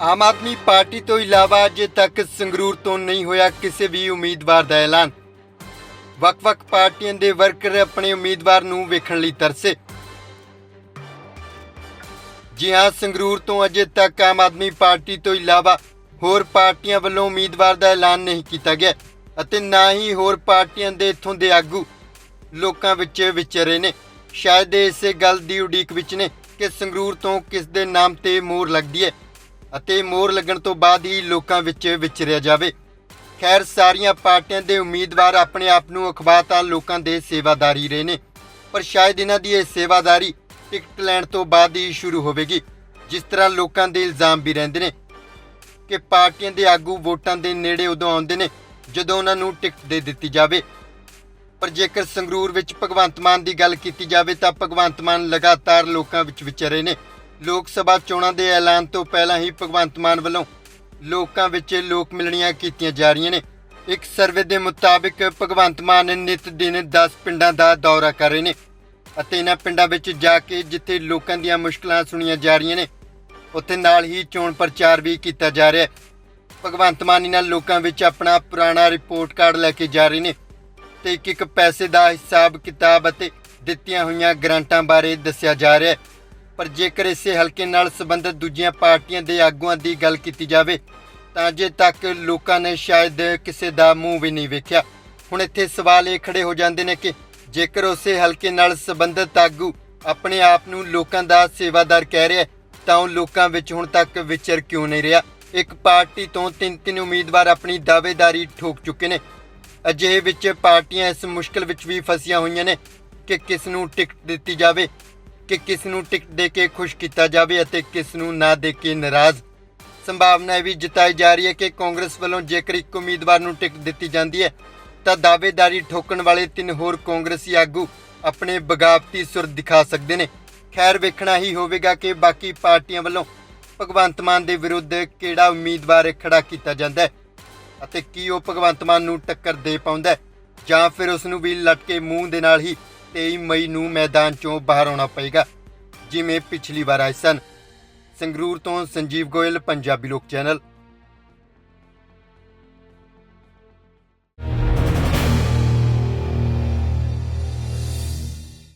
Aam Aadmi party ਤੋਂ ਇਲਾਵਾ ਅਜੇ ਤੱਕ ਸੰਗਰੂਰ ਤੋਂ ਨਹੀਂ ਹੋਇਆ ਕਿਸੇ ਵੀ ਉਮੀਦਵਾਰ ਦਾ ਐਲਾਨ। ਵੱਖ-ਵੱਖ ਪਾਰਟੀਆਂ ਦੇ ਵਰਕਰ ਆਪਣੇ ਉਮੀਦਵਾਰ ਨੂੰ ਵੇਖਣ ਲਈ ਤਰਸੇ। ਜੀ ਹਾਂ, ਸੰਗਰੂਰ ਤੋਂ ਅਜੇ ਤੱਕ ਆਮ ਆਦਮੀ ਪਾਰਟੀ ਤੋਂ ਇਲਾਵਾ ਹੋਰ ਪਾਰਟੀਆਂ ਵੱਲੋਂ ਉਮੀਦਵਾਰ ਦਾ ਐਲਾਨ ਨਹੀਂ ਕੀਤਾ ਗਿਆ ਅਤੇ ਨਾ ਹੀ ਹੋਰ ਪਾਰਟੀਆਂ ਦੇ ਇਥੋਂ ਦੇ ਆਗੂ ਲੋਕਾਂ ਵਿੱਚ ਵਿਚਰੇ ਨੇ। ਸ਼ਾਇਦ ਇਸੇ ਗੱਲ ਦੀ ਉਡੀਕ ਵਿੱਚ ਨੇ ਕਿ ਸੰਗਰੂਰ ਤੋਂ ਕਿਸ ਦੇ ਨਾਮ ਤੇ ਮੋਹਰ ਲੱਗਦੀ ਹੈ। ਅਤੇ ਮੋਹਰ ਲੱਗਣ ਤੋਂ ਬਾਅਦ ਹੀ ਲੋਕਾਂ ਵਿੱਚ ਵਿਚਰਿਆ ਜਾਵੇ। ਖੈਰ, ਸਾਰੀਆਂ ਪਾਰਟੀਆਂ ਦੇ ਉਮੀਦਵਾਰ ਆਪਣੇ ਆਪ ਨੂੰ ਅਖਬਾਤਾਂ ਲੋਕਾਂ ਦੇ ਸੇਵਾਦਾਰੀ ਰਹੇ ਨੇ, ਪਰ ਸ਼ਾਇਦ ਇਹਨਾਂ ਦੀ ਇਹ ਸੇਵਾਦਾਰੀ ਟਿਕਟ ਲੈਣ ਤੋਂ ਬਾਅਦ ਹੀ ਸ਼ੁਰੂ ਹੋਵੇਗੀ, ਜਿਸ ਤਰ੍ਹਾਂ ਲੋਕਾਂ ਦੇ ਇਲਜ਼ਾਮ ਵੀ ਰਹਿੰਦੇ ਨੇ ਕਿ ਪਾਰਟੀਆਂ ਦੇ ਆਗੂ ਵੋਟਾਂ ਦੇ ਨੇੜੇ ਉਦੋਂ ਆਉਂਦੇ ਨੇ ਜਦੋਂ ਉਹਨਾਂ ਨੂੰ ਟਿਕਟ ਦੇ ਦਿੱਤੀ ਜਾਵੇ। ਪਰ ਜੇਕਰ ਸੰਗਰੂਰ ਵਿੱਚ ਭਗਵੰਤ ਮਾਨ ਦੀ ਗੱਲ ਕੀਤੀ ਜਾਵੇ ਤਾਂ ਭਗਵੰਤ ਮਾਨ ਲਗਾਤਾਰ ਲੋਕਾਂ ਵਿੱਚ ਵਿਚਰੇ ਨੇ। ਲੋਕ ਸਭਾ ਚੋਣਾਂ ਦੇ ਐਲਾਨ ਤੋਂ ਪਹਿਲਾਂ ਹੀ ਭਗਵੰਤ ਮਾਨ ਵੱਲੋਂ ਲੋਕਾਂ ਵਿੱਚ ਲੋਕ ਮਿਲਣੀਆਂ ਕੀਤੀਆਂ ਜਾ ਰਹੀਆਂ ਨੇ। ਇੱਕ ਸਰਵੇ ਦੇ ਮੁਤਾਬਿਕ ਭਗਵੰਤ ਮਾਨ ਨਿਤ ਦਿਨ 10 ਪਿੰਡਾਂ ਦਾ ਦੌਰਾ ਕਰ ਰਹੇ ਨੇ ਅਤੇ ਇਹਨਾਂ ਪਿੰਡਾਂ ਵਿੱਚ ਜਾ ਕੇ ਜਿੱਥੇ ਲੋਕਾਂ ਦੀਆਂ ਮੁਸ਼ਕਲਾਂ ਸੁਣੀਆਂ ਜਾ ਰਹੀਆਂ ਨੇ, ਉੱਥੇ ਨਾਲ ਹੀ ਚੋਣ ਪ੍ਰਚਾਰ ਵੀ ਕੀਤਾ ਜਾ ਰਿਹਾ ਹੈ। ਭਗਵੰਤ ਮਾਨ ਇਹਨਾਂ ਲੋਕਾਂ ਵਿੱਚ ਆਪਣਾ ਪੁਰਾਣਾ ਰਿਪੋਰਟ ਕਾਰਡ ਲੈ ਕੇ ਜਾ ਰਹੇ ਨੇ ਤੇ ਇੱਕ ਇੱਕ ਪੈਸੇ ਦਾ ਹਿਸਾਬ ਕਿਤਾਬ ਅਤੇ ਦਿੱਤੀਆਂ ਹੋਈਆਂ ਗ੍ਰਾਂਟਾਂ ਬਾਰੇ ਦੱਸਿਆ ਜਾ ਰਿਹਾ ਹੈ। ਪਰ ਜੇਕਰ ਇਸੇ ਹਲਕੇ ਨਾਲ ਸੰਬੰਧਿਤ ਦੂਜੀਆਂ ਪਾਰਟੀਆਂ ਦੇ ਆਗੂਆਂ ਦੀ ਗੱਲ ਕੀਤੀ ਜਾਵੇ, ਤਾਂ ਅਜੇ ਤੱਕ ਲੋਕਾਂ ਨੇ ਸ਼ਾਇਦ ਕਿਸੇ ਦਾ ਮੂੰਹ ਵੀ ਨਹੀਂ ਵੇਖਿਆ। ਹੁਣ ਇੱਥੇ ਸਵਾਲ ਇਹ ਖੜੇ ਹੋ ਜਾਂਦੇ ਨੇ ਕਿ ਜੇਕਰ ਉਸੇ ਹਲਕੇ ਨਾਲ ਸੰਬੰਧਿਤ ਆਗੂ ਆਪਣੇ ਆਪ ਨੂੰ ਲੋਕਾਂ ਦਾ ਸੇਵਾਦਾਰ ਕਹਿ ਰਿਹਾ ਤਾਂ ਉਹ ਲੋਕਾਂ ਵਿੱਚ ਹੁਣ ਤੱਕ ਵਿਚਰ ਕਿਉਂ ਨਹੀਂ ਰਿਹਾ? ਇੱਕ ਪਾਰਟੀ ਤੋਂ ਤਿੰਨ ਤਿੰਨ ਉਮੀਦਵਾਰ ਆਪਣੀ ਦਾਅਵੇਦਾਰੀ ਠੋਕ ਚੁੱਕੇ ਨੇ। ਅਜਿਹੇ ਵਿੱਚ ਪਾਰਟੀਆਂ ਇਸ ਮੁਸ਼ਕਲ ਵਿੱਚ ਵੀ ਫਸੀਆਂ ਹੋਈਆਂ ਨੇ ਕਿ ਕਿਸ ਨੂੰ ਟਿਕਟ ਦਿੱਤੀ ਜਾਵੇ। ਕਿ ਕਿਸ ਨੂੰ ਟਿਕਟ ਦੇ ਕੇ ਖੁਸ਼ ਕੀਤਾ ਜਾਵੇ ਅਤੇ ਕਿਸ ਨੂੰ ਨਾ ਦੇ ਕੇ ਨਾਰਾਜ਼। ਸੰਭਾਵਨਾ ਵੀ ਜਤਾਈ ਜਾ ਰਹੀ ਹੈ ਕਿ ਕਾਂਗਰਸ ਵੱਲੋਂ ਜੇਕਰ ਇੱਕ ਉਮੀਦਵਾਰ ਨੂੰ ਟਿਕਟ ਦਿੱਤੀ ਜਾਂਦੀ ਹੈ, ਤਾਂ ਦਾਅਵੇਦਾਰੀ ਠੋਕਣ ਵਾਲੇ ਤਿੰਨ ਹੋਰ ਕਾਂਗਰਸੀ ਆਗੂ ਆਪਣੇ ਬਗਾਵਤੀ ਸੁਰ ਦਿਖਾ ਸਕਦੇ ਨੇ। ਖੈਰ, ਵੇਖਣਾ ਹੀ ਹੋਵੇਗਾ ਕਿ ਬਾਕੀ ਪਾਰਟੀਆਂ ਵੱਲੋਂ ਭਗਵੰਤ ਮਾਨ ਦੇ ਵਿਰੁੱਧ ਕਿਹੜਾ ਉਮੀਦਵਾਰ ਖੜਾ ਕੀਤਾ ਜਾਂਦਾ ਹੈ ਅਤੇ ਕੀ ਉਹ ਭਗਵੰਤ ਮਾਨ ਨੂੰ ਟੱਕਰ ਦੇ ਪਾਉਂਦਾ ਹੈ, ਜਾਂ ਫਿਰ ਉਸ ਨੂੰ ਵੀ ਲਟਕੇ ਮੂੰਹ ਦੇ ਨਾਲ ਹੀ 23 ਮਈ ਨੂੰ ਮੈਦਾਨ ਚੋਂ ਬਾਹਰ ਆਉਣਾ ਪਏਗਾ, ਜਿਵੇਂ ਪਿਛਲੀ ਵਾਰ ਆਏ ਸਨ। ਸੰਗਰੂਰ ਤੋਂ ਸੰਜੀਵ ਗੋਇਲ, ਪੰਜਾਬੀ ਲੋਕ ਚੈਨਲ।